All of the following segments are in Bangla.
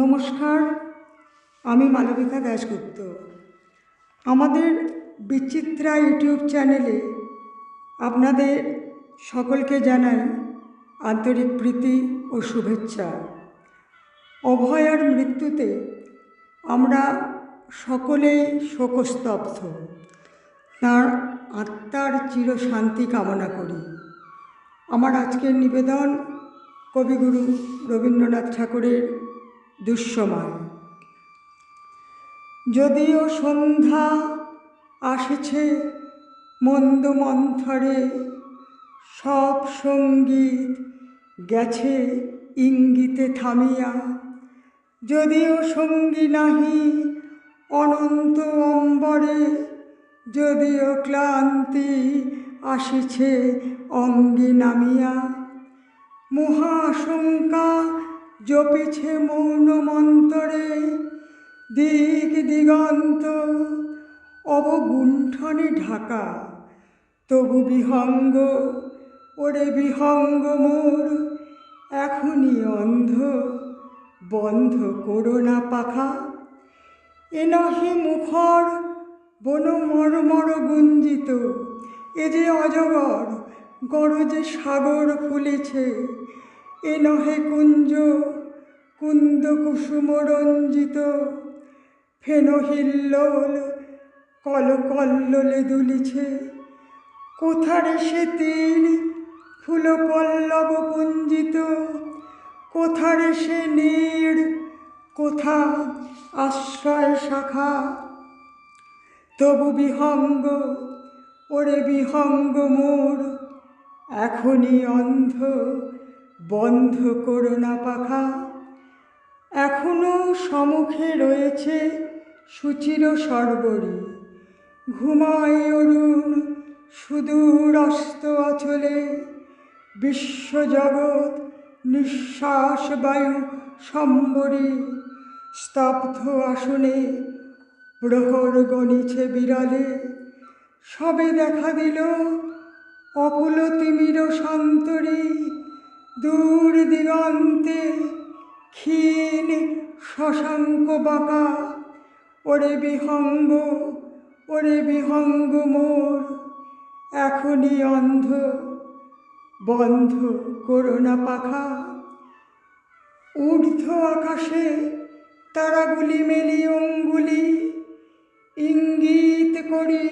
নমস্কার, আমি মালবিকা দাশগুপ্ত। আমাদের বিচিত্রা ইউটিউব চ্যানেলে আপনাদের সকলকে জানাই আন্তরিক প্রীতি ও শুভেচ্ছা। অভয়ার মৃত্যুতে আমরা সকলেই শোকস্তব্ধ। তাঁর আত্মার চিরশান্তি কামনা করি। আমার আজকের নিবেদন কবিগুরু রবীন্দ্রনাথ ঠাকুরের দুঃসময় যদিও সন্ধ্যা আসেছে, মন্দ মন্থরে সব সংগীত গেছে ইঙ্গিতে থামিয়া। যদিও সঙ্গী নাহি অনন্ত অম্বরে, যদিও ক্লান্তি আসিছে অঙ্গে নামিয়া। মহাশঙ্কা জপিছে মৌন মন্তরে দিক দিগন্ত, অবগুণ্ঠনে ঢাকা। তবু বিহঙ্গ, ওরে বিহঙ্গ মোর, এখনই অন্ধ, বন্ধ করো না পাখা। এ নহে মুখর, বন মরমর গুঞ্জিত, এ যে অজগর গরজে সাগর ফুলেছে এ নহে কুঞ্জ, কুন্দ কুসুম রঞ্জিত ফেন হিল্লোল কল কল্লোলে দুলিছে। কোথারে সে তীর, ফুল পল্লব পুঞ্জিত? কোথারে সে নীড় কোথা আশ্রয় শাখা? তবু বিহঙ্গ, ওরে বিহঙ্গ মোর, এখনই অন্ধ। বন্ধ করো না পাখা। এখনও সম্মুখে রয়েছে সুচির সর্বরী। ঘুমায় অরুণ সুদূর অস্ত অচলে বিশ্বজগৎ নিঃশ্বাস বায়ু সম্বরী। স্তব্ধ আসনে প্রহর গণিছে বিড়ালে। সবে দেখা দিল অকুল তিমির সন্তরী। দূর দিগন্তে ক্ষীণ শশাঙ্ক বাঁকা। ওরে বিহঙ্গ ওরে বিহঙ্গ মোর, এখনই অন্ধ, বন্ধ করোনা পাখা। ঊর্ধ্ব আকাশে তারাগুলি মেলি অঙ্গুলি, ইঙ্গিত করি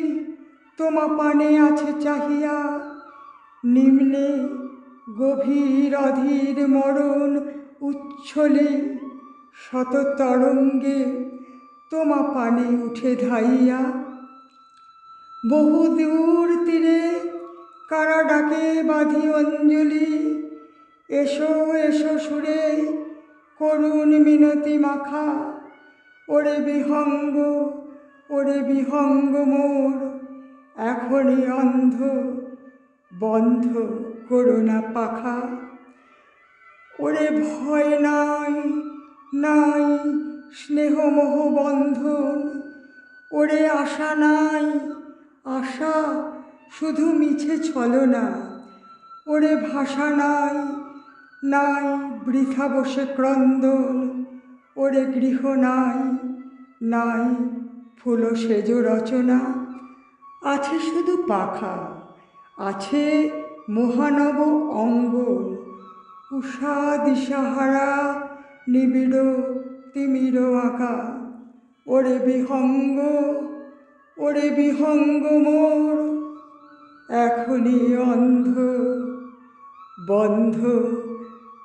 তোমা পানে আছে চাহিয়া, নিম্নে গভীর অধীর মরণ উচ্ছলে শত তরঙ্গে তোমা পানে উঠে ধাইয়া। বহু দূর তীরে কারা ডাকে বাঁধি অঞ্জলি। এসো এসো সুরে করুণ মিনতি মাখা। ওরে বিহঙ্গ ওরে বিহঙ্গ মোর, এখনই অন্ধ। বন্ধ করো না পাখা। ওরে ভয় নাই নাই স্নেহমোহ বন্ধন। ওরে আশা নাই, আশা শুধু মিছে ছলনা। ওরে ভাষা নাই নাই বৃথা বসে ক্রন্দন। ওরে গৃহ নাই নাই ফুল সেজ রচনা। আছে শুধু পাখা। আছে মহানব অঙ্গন উষা দিশাহারা, নিবিড়, তিমির আঁকা। ওরে বিহঙ্গ ওরে বিহঙ্গ মোর। এখনই অন্ধ, বন্ধ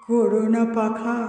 করোনা পাখা।